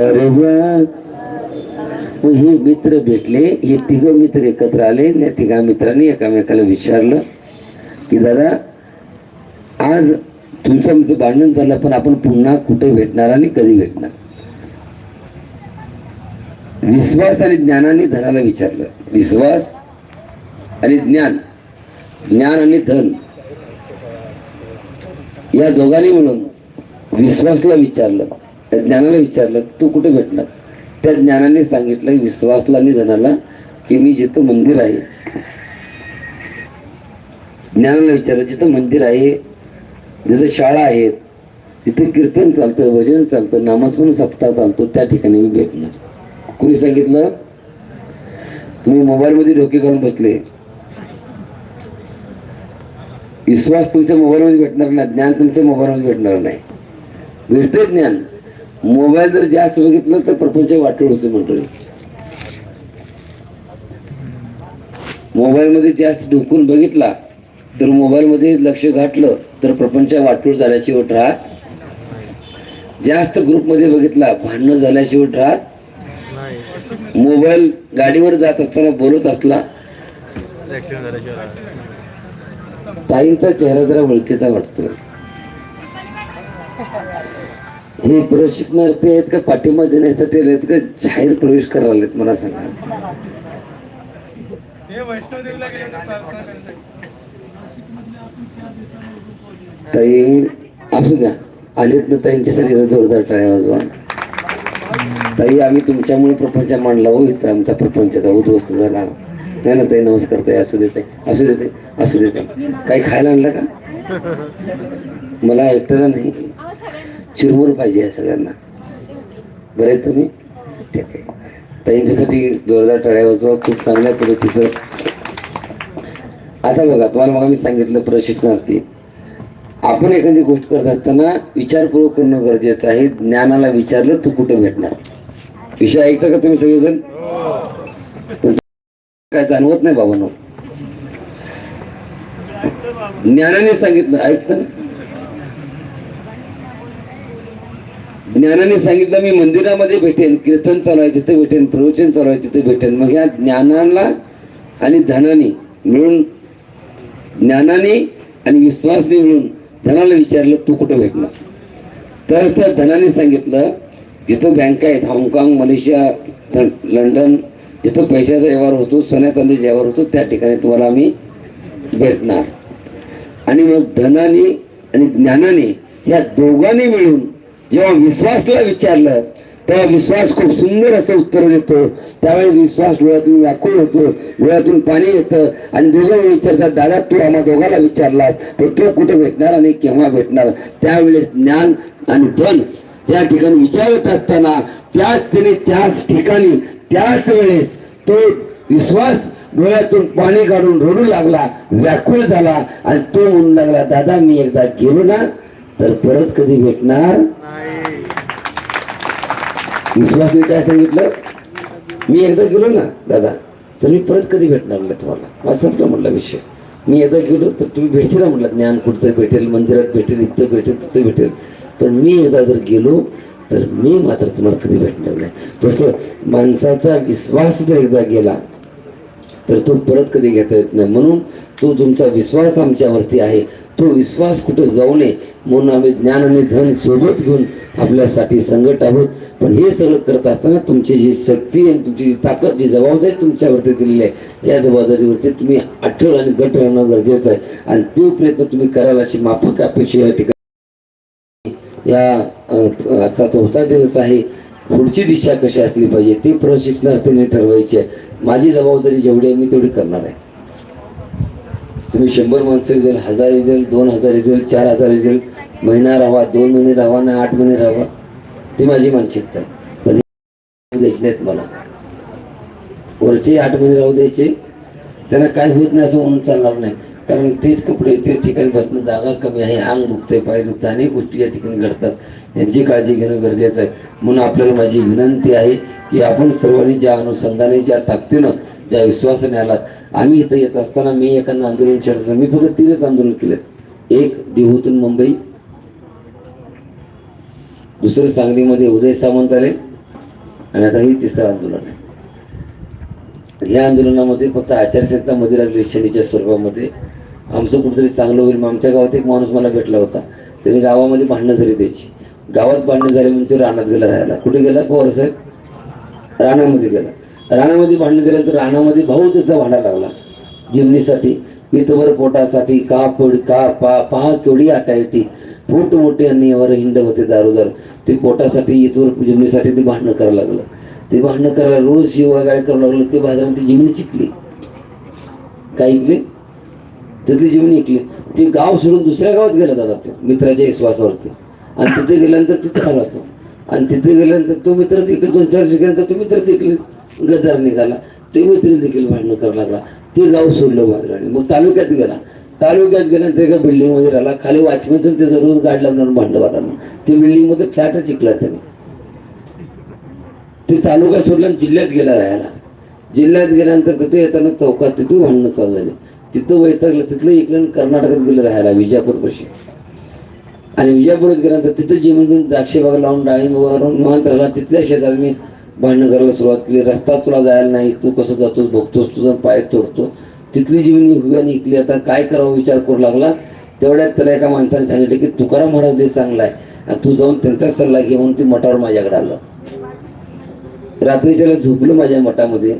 अरे हे मित्र भेटले हे तिघ मित्र एकत्र आले त्या तिघा मित्रांनी एकामेकाला विचारलं की दादा आज तुमचं आमचं भांडण झालं पण आपण पुन्हा कुठे भेटणार आणि कधी भेटणार? विश्वास आणि ज्ञानाने धनाला विचारलं. विश्वास आणि ज्ञान. ज्ञान आणि धन. या दोघांनी म्हणून विश्वासला विचारलं. ज्ञानाला विचारलं तू कुठे भेटणार त्या ज्ञानाने सांगितलं विश्वासला आणि जनाला की मी जिथं मंदिर आहे ज्ञानाला विचारलं जिथं मंदिर आहे जिथं शाळा आहेत जिथं कीर्तन चालतं भजन चालतं नामस्मरण सप्ताह चालतो त्या ठिकाणी मी भेटणार. कुणी सांगितलं? तुम्ही मोबाईलमध्ये डोके घालून बसले. विश्वास तुमच्या मोबाईलमध्ये भेटणार नाही ज्ञान तुमच्या मोबाईलमध्ये भेटणार नाही. भेटतंय ज्ञान. मोबाईल जर जास्त बघितलं तर प्रपंच वाटोळ होते मंडळी. मोबाईलमध्ये जास्त डुंकून बघितला तर मोबाईलमध्ये लक्ष घातलं तर प्रपंच वाटोळ झाल्याची ओट राहत जास्त ग्रुपमध्ये बघितला भांडणं ओट राहत मोबाईल गाडीवर जात असताना बोलत असला झाल्याशिवाय ताईंचा चेहरा जरा ओळखीचा वाटतो हे प्रशिक्षणार्थी आहेत का पाठिंबा देण्यासाठी आलेत का? जाहीर प्रवेश करायला आलेत मला सांगा. ताई असू द्या. आलेत ना ताईंच्यासाठी जरा जोरदार टाळ्या वाजवा. ताई आम्ही तुमच्यामुळे प्रपंच मांडला हो इथं. आमचा प्रपंचाचा उद्ध्वस्त झाला. नाही ना ताई नमस्कार ताई. असू देते असू देते असू देते काही खायला आणलं का? मला एकट्याला नाही. चिरमूर पाहिजे आहे सगळ्यांना. बरं आहे तुम्ही? ठीक आहे. ताईंच्यासाठी जोरदार टळ्या वाजवा खूप चांगल्या पद्धतीचं. आता बघा तुम्हाला मग मी सांगितलं प्रशिक्षणार्थी. आपण एखादी गोष्ट करत असताना विचारपूर्वक करणं गरजेचं आहे. ज्ञानाला विचारलं तू कुठे भेटणार? विषय ऐकता का तुम्ही सगळेजण? काय जाणवत नाही बाबांनो. ज्ञानाने सांगितलं ऐकतं ज्ञानाने सांगितलं मी मंदिरामध्ये भेटेन कीर्तन चालू आहे तिथे भेटेन प्रवचन चालू आहे तिथे भेटेन. मग ह्या ज्ञानाला आणि धनाने मिळून ज्ञानाने आणि विश्वासने मिळून धनाला विचारलं तू कुठं भेटणार? तर त्या धनाने सांगितलं जिथं बँका आहेत हाँगकाँग मलेशिया लंडन जिथं पैशाचा व्यवहार होतो सोन्या चांदीचा व्यवहार होतो त्या ठिकाणी तुम्हाला आम्ही भेटणार. आणि मग धनाने आणि ज्ञानाने ह्या दोघांनी मिळून जेव्हा विश्वासला विचारलं तेव्हा विश्वास खूप सुंदर असं उत्तर देतो त्यावेळेस विश्वास डोळ्यातून व्याकुळ होतो डोळ्यातून पाणी येतं आणि दुसरं विचारतात दादा तू आम्हा दोघाला विचारलास तर तो कुठे भेटणार आणि केव्हा भेटणार? त्यावेळेस ज्ञान आणि धन त्या ठिकाणी विचारत असताना त्याच त्याने त्याच ठिकाणी त्याच वेळेस तो विश्वास डोळ्यातून पाणी काढून रडू लागला व्याकुळ झाला आणि तो म्हणू लागला दादा मी एकदा गेलो ना तर परत कधी भेटणार? विश्वासने काय सांगितलं? मी एकदा गेलो ना दादा तर मी परत कधी भेटणार म्हटलं तुम्हाला? माझा संपला म्हटला विषय. मी एकदा गेलो तर तुम्ही भेटशील म्हटलं ज्ञान कुठं भेटेल मंदिरात भेटेल इथं भेटेल तिथं भेटेल. पण मी एकदा जर गेलो तर मी मात्र तुम्हाला कधी भेटणार नाही. तसं माणसाचा विश्वास जर एकदा गेला तर तो परत कधी घेता येत नाही. म्हणून तो तुमचा विश्वास आमच्यावरती आहे. तो विश्वास कुठं जाऊ नये म्हणून आम्ही ज्ञान आणि धन सोबत घेऊन आपल्यासाठी संकट आहोत. पण हे सगळं करत असताना तुमची जी शक्ती आणि तुमची जी ताकद जी जबाबदारी तुमच्यावरती दिलेली आहे या जबाबदारीवरती तुम्ही अटळ आणि गट राहणं गरजेचं आहे. आणि तो प्रयत्न तुम्ही कराल अशी माफक अपेक्षा या ठिकाणी या आजचा चौथा दिवस आहे. पुढची दिशा कशी असली पाहिजे ते प्रशिक्षणार्थीने ठरवायची आहे. माझी जबाबदारी जेवढी आहे मी तेवढी करणार आहे. तुम्ही शंभर माणसं येईल हजार येईल दोन हजार येईल चार हजार येईल महिना राहा दोन महिने राहा ना आठ महिने राहा. ती माझी मानसिकता पण द्यायची नाहीत मला. वरचे आठ महिने राहू द्यायचे. त्यांना काय होत नाही असं म्हणून चालणार नाही. कारण तेच कपडे तेच ठिकाणी बसणं जागा कमी आहे. अंग दुखतंय पाय दुखतं अनेक गोष्टी या ठिकाणी घडतात. यांची काळजी घेणं गरजेचं आहे. म्हणून आपल्याला माझी विनंती आहे की आपण सर्वांनी ज्या अनुषंगाने ज्या ताकदीनं ज्या विश्वासाने आलात आम्ही इथं येत असताना मी एखादं आंदोलन छेडचं मी फक्त तीनच आंदोलन केलं एक देहूतून मुंबई. दुसरं सांगलीमध्ये उदय सामंत आले. आणि आता हे तिसरं आंदोलन आहे. या आंदोलनामध्ये फक्त आचारसंहिता मध्ये लागली शनीच्या स्वरूपामध्ये. आमचं कुठेतरी चांगलं होईल. मग आमच्या गावात एक माणूस मला भेटला होता. त्याने गावामध्ये भांडणं झाली त्याची. गावात भांडणं झाली म्हणून तो रानात गेला राहायला. कुठे गेला? पवार साहेब? रानामध्ये गेला. रानामध्ये भांडण केल्यानंतर रानामध्ये भाऊ त्याचा भांडा लागला. जिमणीसाठी मितवर पोटासाठी का पड का पा पहा केवढी आटायटी. फोट मोठे आणि यावर हिंड होते दारोदार. ते पोटासाठी इथवर जिमणीसाठी ते भांडणं करायला लागलं. ते भांडणं करायला रोज शिवागाळी करायला लागलं. ते बाजारात ती जिमणी चिकली. काय ऐकली तिथली जिमणी ऐकली ते गाव सोडून दुसऱ्या गावात गेला दादा तो मित्राच्या विश्वासावरती. आणि तिथे गेल्यानंतर तिथे राहतो. आणि तिथे गेल्यानंतर तो मित्र तिकडे दोन चार गेल्यानंतर तो मित्र तिकडे. गद्दार निघाला. ते मित्र देखील भांडणं करायला लागला. ते गाव सोडलं बाजराने मग तालुक्यात गेला. तालुक्यात गेल्यानंतर एका बिल्डिंगमध्ये राहिला. खाली वॉचमॅनचं त्याचं रोज गाड लागणार भांडण ते बिल्डिंगमध्ये फ्लॅटच शिकला त्याने. ते तालुका सोडला जिल्ह्यात गेला राहायला. जिल्ह्यात गेल्यानंतर तिथे येताना चौकात तिथे भांडणं चालू झाले. तिथं वैतागलं. तिथलं इकडं कर्नाटकात गेलं राहायला विजापूरपाशी आणि विजापुरात गेल्यानंतर तिथं जेवण द्राक्षे बाग लावून डाळिंब वगैरे लावून राहिला तिथल्या शेजारी भांडणं करायला सुरुवात केली. रस्ता तुला जायला नाही. तू कसं जातोस बघतोस तुझा पाय तोडतो. तिथली जीवनी हुव्या निघली आता काय करावं विचार करू लागला. तेवढ्यात त्याला एका माणसाने सांगितलं की तुकाराम महाराज देश चांगला आहे. आणि तू जाऊन त्यांचाच सल्ला घे म्हणून मठावर माझ्याकडे आलं. रात्रीच्याला झोपलं माझ्या मठामध्ये.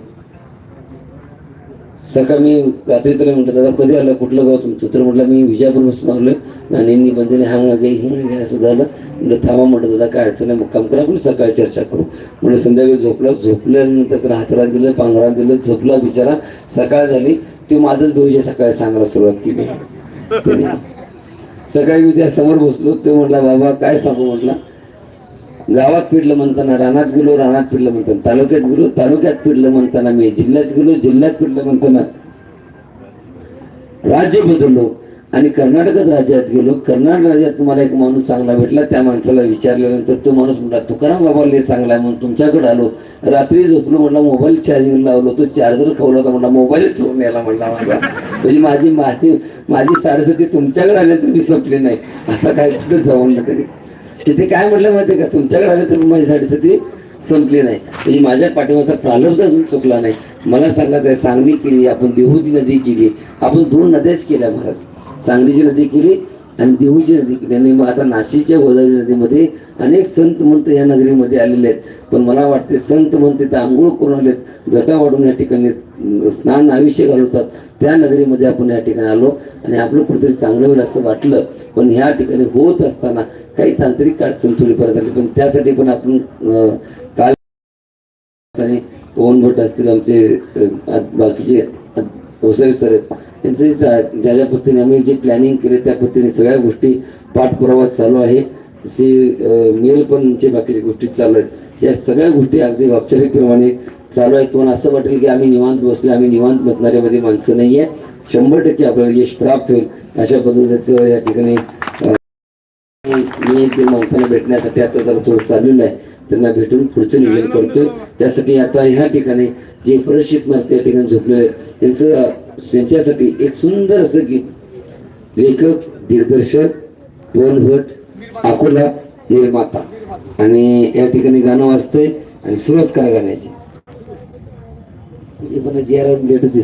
सकाळ मी रात्री तुला म्हटलं दादा कधी आलं? कुठलं गाव तुमचं? तर म्हटलं मी विजापूरपासून आलोय. नानींनी बंधने हांग गे हिंग गे असं झालं. म्हटलं थांबा म्हटलं दादा काय अडचण नाही मुक्काम करा आपण सकाळी चर्चा करू. म्हणजे संध्याकाळी झोपला झोपल्यानंतर त्याला हातरा दिलं पांघरा दिलं झोपला बिचारा सकाळ झाली ते माझंच भविष्य सकाळी सांगायला सुरुवात केली. त्याने सकाळी मी त्या समोर बसलो ते म्हटला बाबा काय सांगू? म्हटला गावात पिडलं म्हणताना रानात गेलो रानात पिडलं म्हणताना तालुक्यात गेलो तालुक्यात पिडलं म्हणताना मी जिल्ह्यात गेलो जिल्ह्यात पिडलं म्हणताना. राज्य बदललो. आणि कर्नाटकात राज्यात गेलो कर्नाटक राज्यात तुम्हाला एक माणूस चांगला भेटला त्या माणसाला विचारल्यानंतर तो माणूस म्हणला तुकाराम बाबा लय चांगला आहे म्हणून तुमच्याकडे आलो. रात्री झोपलो म्हटलं मोबाईल चार्जिंग लावलो तो चार्जर खवला होता म्हणला मोबाईलच चोरून यायला म्हटला माझा. म्हणजे माझी माझी माझी साडेसाती तुमच्याकडे आल्यानंतर मी संपली नाही. आता काय कुठं जाऊन ना तरी. तिथे काय म्हटलं माहिती का? तुमच्याकडे आले तर माझी साडेसाती संपली नाही. म्हणजे माझ्या पाठीमागचा प्रारंभ अजून चुकला नाही. मला सांगायचं आहे सांगली केली आपण देहूची नदी केली. आपण दोन नद्याच केल्या महाराज. सांगलीची नदी केली आणि देहूची नदी केली. आणि मग आता नाशिकच्या गोदावरी नदीमध्ये अनेक संत मंत या नगरीमध्ये आलेले आहेत. पण मला वाटते संत मंत तिथे आंघोळ करून आलेत जटा वाढून या ठिकाणी स्नान आयुष्य घालवतात. त्या नगरीमध्ये आपण या ठिकाणी आलो आणि आपलं कुठेतरी चांगलं होईल असं वाटलं. पण ह्या ठिकाणी होत असताना काही तांत्रिक अडचण थोडीफार झाली. पण त्यासाठी पण आपण काल पवन भट असतील आमचे बाकीचे आ- सर आहेत. त्यांचे ज्या ज्या पद्धतीने आम्ही जे प्लॅनिंग केले त्या पद्धतीने सगळ्या गोष्टी पाठपुरावा चालू आहे. तसे मेल पण जे बाकीच्या गोष्टी चालू आहेत या सगळ्या गोष्टी अगदी औपचारिकप्रमाणे चालू आहेत. पण असं वाटेल की आम्ही निवांत बसलो आम्ही निवांत बसणाऱ्यामध्ये माणसं नाही आहे. शंभर टक्के आपल्याला यश प्राप्त होईल. अशा पद्धतीचं या ठिकाणी मी ते माणसांना भेटण्यासाठी आता जरा थोडं चाललेलं आहे. त्यांना भेटून पुढचं नियोजन करतोय. त्यासाठी आता ह्या ठिकाणी जे प्रशिक्षणार त्या ठिकाणी झोपलेले आहेत त्यांचं त्यांच्यासाठी एक सुंदर असं गीत. लेखक दिग्दर्शक पवन भट अकोला निर्माता. आणि या ठिकाणी गाणं वाजतंय आणि सुरुवात करा गाण्याची. म्हणजे मला जे लेट दिसत